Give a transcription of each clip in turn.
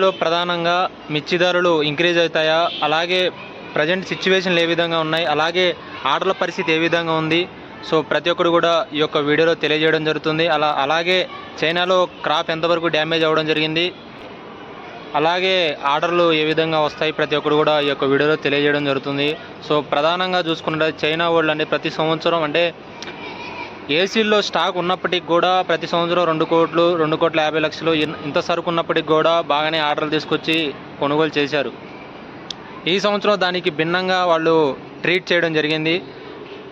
లో ప్రధానంగా మిర్చి ధరలు ఇంక్రీజ్ అవుతాయా? అలాగే ప్రజెంట్ సిచ్యువేషన్లు ఏ విధంగా ఉన్నాయి? అలాగే ఆర్డర్ల పరిస్థితి ఏ విధంగా ఉంది? సో ప్రతి ఒక్కరు కూడా ఈ యొక్క వీడియోలో తెలియజేయడం జరుగుతుంది. అలా అలాగే చైనాలో క్రాప్ ఎంతవరకు డ్యామేజ్ అవ్వడం జరిగింది? అలాగే ఆర్డర్లు ఏ విధంగా వస్తాయి? ప్రతి ఒక్కరు కూడా ఈ యొక్క వీడియోలో తెలియజేయడం జరుగుతుంది. సో ప్రధానంగా చూసుకుంటే చైనా వాళ్ళు అంటే ప్రతి సంవత్సరం అంటే ఏసీల్లో స్టాక్ ఉన్నప్పటికి కూడా ప్రతి సంవత్సరం రెండు కోట్లు రెండు కోట్ల యాభై లక్షలు ఇన్- ఇంత సరుకు ఉన్నప్పటికి కూడా బాగానే ఆర్డర్లు తీసుకొచ్చి కొనుగోలు చేశారు. ఈ సంవత్సరం దానికి భిన్నంగా వాళ్ళు ట్రీట్ చేయడం జరిగింది.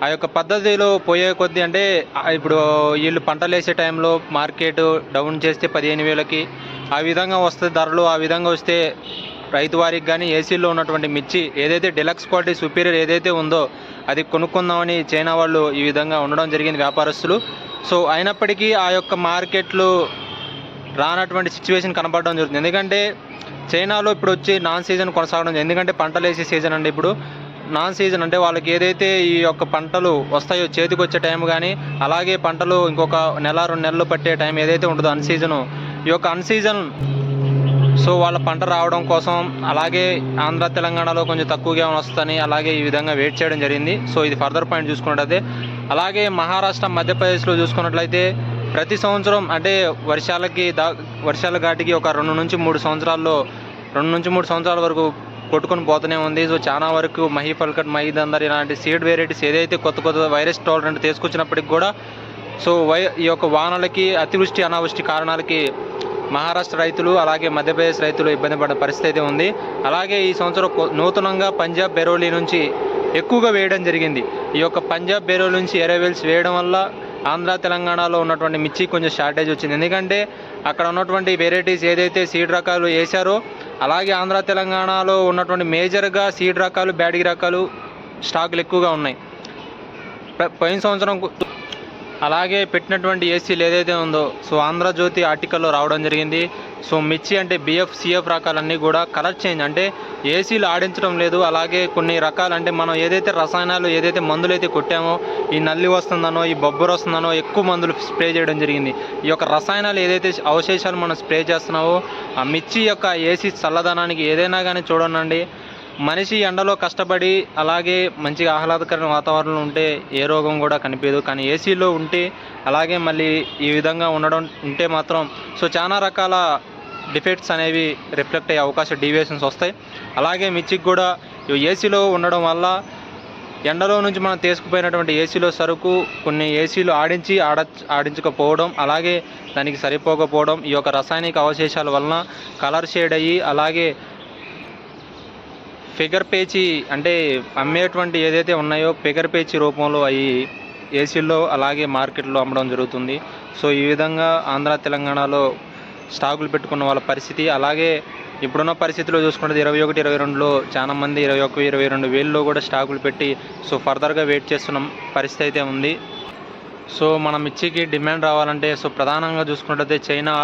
ఆ యొక్క పద్ధతిలో పోయే కొద్దీ అంటే ఇప్పుడు వీళ్ళు పంటలు వేసే టైంలో మార్కెట్ డౌన్ చేస్తే పదిహేను వేలకి ఆ విధంగా వస్తే ధరలు ఆ విధంగా వస్తే రైతు వారికి కానీ ఏసీలో ఉన్నటువంటి మిర్చి ఏదైతే డిలక్స్ క్వాలిటీ సుపీరియర్ ఏదైతే ఉందో అది కొనుక్కుందామని చైనా వాళ్ళు ఈ విధంగా ఉండడం జరిగింది వ్యాపారస్తులు. సో అయినప్పటికీ ఆ యొక్క మార్కెట్లు రానటువంటి సిచ్యువేషన్ కనపడడం జరుగుతుంది. ఎందుకంటే చైనాలో ఇప్పుడు వచ్చి నాన్ సీజన్ కొనసాగడం ఎందుకంటే పంటలు వేసే సీజన్ అండి ఇప్పుడు. నాన్ సీజన్ అంటే వాళ్ళకి ఏదైతే ఈ యొక్క పంటలు వస్తాయో చేతికి వచ్చే టైం కానీ అలాగే పంటలు ఇంకొక నెల రెండు నెలలు పట్టే టైం ఏదైతే ఉంటుందో అన్ సీజను ఈ యొక్క అన్ సీజన్ సో వాళ్ళ పంట రావడం కోసం అలాగే ఆంధ్ర తెలంగాణలో కొంచెం తక్కువగా వస్తుందని అలాగే ఈ విధంగా వెయిట్ చేయడం జరిగింది. సో ఇది ఫర్దర్ పాయింట్ చూసుకున్నట్లయితే అలాగే మహారాష్ట్ర మధ్యప్రదేశ్లో చూసుకున్నట్లయితే ప్రతి సంవత్సరం అంటే వర్షాలకి దా వర్షాల ఘాటికి ఒక రెండు నుంచి మూడు సంవత్సరాల్లో రెండు నుంచి మూడు సంవత్సరాల వరకు కొట్టుకొని పోతూనే ఉంది. సో చాలా వరకు మహీ ఫల్కట్ మహీదందర్ ఇలాంటి సీడ్ వెరైటీస్ ఏదైతే కొత్త కొత్త వైరస్ టాలరెంట్ తీసుకొచ్చినప్పటికి కూడా సో వై ఈ యొక్క వానలకి అతివృష్టి అనావృష్టి కారణాలకి మహారాష్ట్ర రైతులు అలాగే మధ్యప్రదేశ్ రైతులు ఇబ్బంది పడిన పరిస్థితి అయితే ఉంది. అలాగే ఈ సంవత్సరం నూతనంగా పంజాబ్ బెరోలీ నుంచి ఎక్కువగా వేయడం జరిగింది. ఈ యొక్క పంజాబ్ బెరోలీ నుంచి ఎరవేల్స్ వేయడం వల్ల ఆంధ్ర తెలంగాణలో ఉన్నటువంటి మిర్చి కొంచెం షార్టేజ్ వచ్చింది. ఎందుకంటే అక్కడ ఉన్నటువంటి వెరైటీస్ ఏదైతే సీడ్ రకాలు వేశారో అలాగే ఆంధ్ర తెలంగాణలో ఉన్నటువంటి మేజర్గా సీడ్ రకాలు బ్యాడిగి రకాలు స్టాకులు ఎక్కువగా ఉన్నాయి. పోయిన సంవత్సరం అలాగే పెట్టినటువంటి ఏసీలు ఏదైతే ఉందో సో ఆంధ్రజ్యోతి ఆర్టికల్లో రావడం జరిగింది. సో మిర్చి అంటే బిఎఫ్ సిఎఫ్ రకాలన్నీ కూడా కలర్ చేంజ్ అంటే ఏసీలు ఆడించడం లేదు. అలాగే కొన్ని రకాలు అంటే మనం ఏదైతే రసాయనాలు ఏదైతే మందులు అయితే కొట్టామో ఈ నల్లి వస్తుందనో ఈ బొబ్బరు వస్తుందనో ఎక్కువ మందులు స్ప్రే చేయడం జరిగింది. ఈ యొక్క రసాయనాలు ఏదైతే అవశేషాలు మనం స్ప్రే చేస్తున్నామో ఆ మిర్చి యొక్క ఏసీ చల్లదనానికి ఏదైనా కానీ చూడండి మనిషి ఎండలో కష్టపడి అలాగే మంచిగా ఆహ్లాదకరమైన వాతావరణంలో ఉంటే ఏ రోగం కూడా కనిపించదు. కానీ ఏసీలో ఉంటే అలాగే మళ్ళీ ఈ విధంగా ఉండడం ఉంటే మాత్రం సో చాలా రకాల డిఫెక్ట్స్ అనేవి రిఫ్లెక్ట్ అయ్యే అవకాశం డీవియేషన్స్ వస్తాయి. అలాగే మిర్చికి కూడా ఏసీలో ఉండడం వల్ల ఎండలో నుంచి మనం తీసుకుపోయినటువంటి ఏసీలో సరుకు కొన్ని ఏసీలు ఆడించి ఆడ ఆడించకపోవడం అలాగే దానికి సరిపోకపోవడం ఈ యొక్క రసాయనిక అవశేషాల వలన కలర్ షేడ్ అయ్యి అలాగే ఫిగర్ పేచి అంటే అమ్మేటువంటి ఏదైతే ఉన్నాయో ఫిగర్ పేచి రూపంలో అవి ఏసీల్లో అలాగే మార్కెట్లో అమ్మడం జరుగుతుంది. సో ఈ విధంగా ఆంధ్ర తెలంగాణలో స్టాకులు పెట్టుకున్న వాళ్ళ పరిస్థితి అలాగే ఇప్పుడున్న పరిస్థితిలో చూసుకుంటే ఇరవై ఒకటి ఇరవై రెండులో చాలా మంది ఇరవై ఒక ఇరవై రెండు వేల్లో కూడా స్టాకులు పెట్టి సో ఫర్దర్గా వెయిట్ చేస్తున్న పరిస్థితి అయితే ఉంది. సో మన మిర్చికి డిమాండ్ రావాలంటే సో ప్రధానంగా చూసుకున్నట్లయితే చైనా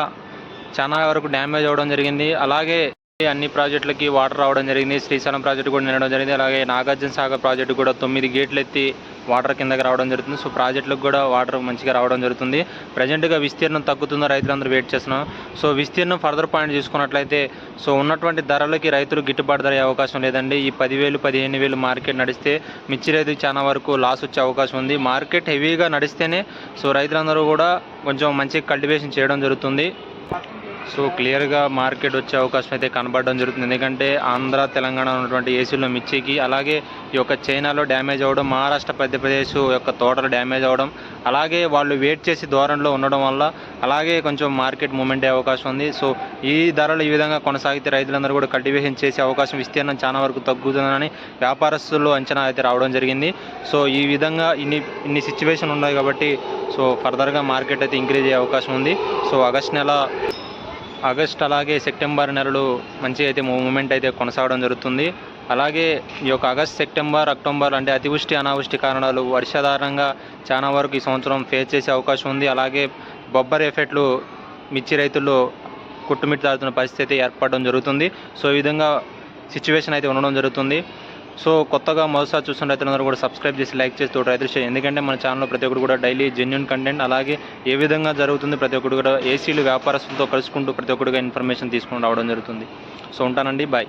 చాలా వరకు డ్యామేజ్ అవ్వడం జరిగింది. అలాగే అన్ని ప్రాజెక్టులకి వాటర్ రావడం జరిగింది. శ్రీశైలం ప్రాజెక్టు కూడా నిలవడం జరిగింది. అలాగే నాగార్జున సాగర్ ప్రాజెక్టు కూడా తొమ్మిది గేట్లు ఎత్తి వాటర్ కిందకి రావడం జరుగుతుంది. సో ప్రాజెక్టులకు కూడా వాటర్ మంచిగా రావడం జరుగుతుంది. ప్రజెంట్గా విస్తీర్ణం తగ్గుతుందో రైతులందరూ వెయిట్ చేస్తున్నాం. సో విస్తీర్ణం ఫర్దర్ పాయింట్ చూసుకున్నట్లయితే సో ఉన్నటువంటి ధరలకి రైతులు గిట్టుబాటు ధర అవకాశం లేదండి. ఈ పదివేలు పదిహేను వేలు మార్కెట్ నడిస్తే మిర్చి రైతుకి చాలా వరకు లాస్ వచ్చే అవకాశం ఉంది. మార్కెట్ హెవీగా నడిస్తేనే సో రైతులందరూ కూడా కొంచెం మంచి కల్టివేషన్ చేయడం జరుగుతుంది. సో క్లియర్గా మార్కెట్ వచ్చే అవకాశం అయితే కనబడడం జరుగుతుంది. ఎందుకంటే ఆంధ్ర తెలంగాణ ఉన్నటువంటి ఏసీలో మిర్చికి అలాగే ఈ యొక్క చైనాలో డ్యామేజ్ అవ్వడం మహారాష్ట్ర మధ్యప్రదేశ్ యొక్క తోటలు డ్యామేజ్ అవ్వడం అలాగే వాళ్ళు వెయిట్ చేసి ధోరణిలో ఉండడం వల్ల అలాగే కొంచెం మార్కెట్ మూమెంట్ అయ్యే అవకాశం ఉంది. సో ఈ ధరలు ఈ విధంగా కొనసాగితే రైతులందరూ కూడా కల్టివేషన్ చేసే అవకాశం విస్తీర్ణం చాలా వరకు తగ్గుతుందని వ్యాపారస్తులు అంచనా అయితే రావడం జరిగింది. సో ఈ విధంగా ఇన్ని ఇన్ని సిచ్యువేషన్ ఉన్నాయి కాబట్టి సో ఫర్దర్గా మార్కెట్ అయితే ఇంక్రీజ్ అయ్యే అవకాశం ఉంది. సో ఆగస్ట్ నెల ఆగస్ట్ అలాగే సెప్టెంబర్ నెలలు మంచి అయితే మూమెంట్ అయితే కొనసాగడం జరుగుతుంది. అలాగే ఈ యొక్క ఆగస్ట్ సెప్టెంబర్ అక్టోబర్ అంటే అతివృష్టి అనావృష్టి కారణాలు వర్షాధారంగా చాలా వరకు ఈ సంవత్సరం ఫేస్ చేసే అవకాశం ఉంది. అలాగే బొబ్బర్ ఎఫెక్ట్లు మిర్చి రైతుల్లో కుట్టుమిట్టాడుతున్న పరిస్థితి ఏర్పడడం జరుగుతుంది. సో ఈ విధంగా సిచ్యువేషన్ అయితే ఉండడం జరుగుతుంది. సో కొత్తగా మొదటిసారి చూస్తున్న రైతులందరూ కూడా సబ్స్క్రైబ్ చేసి లైక్ చేసి తోటి రైతు చేయండి ఎందుకంటే మన ఛానల్లో ప్రతి ఒక్కరు కూడా డైలీ జెన్యున్ కంటెంట్ అలాగే ఏ విధంగా జరుగుతుంది ప్రతి ఒక్కరు కూడా ఏసీలు వ్యాపారస్తులతో కలుసుకుంటూ ప్రతి ఒక్కరుగా ఇన్ఫర్మేషన్ తీసుకుని రావడం జరుగుతుంది. సో ఉంటానండి. బాయ్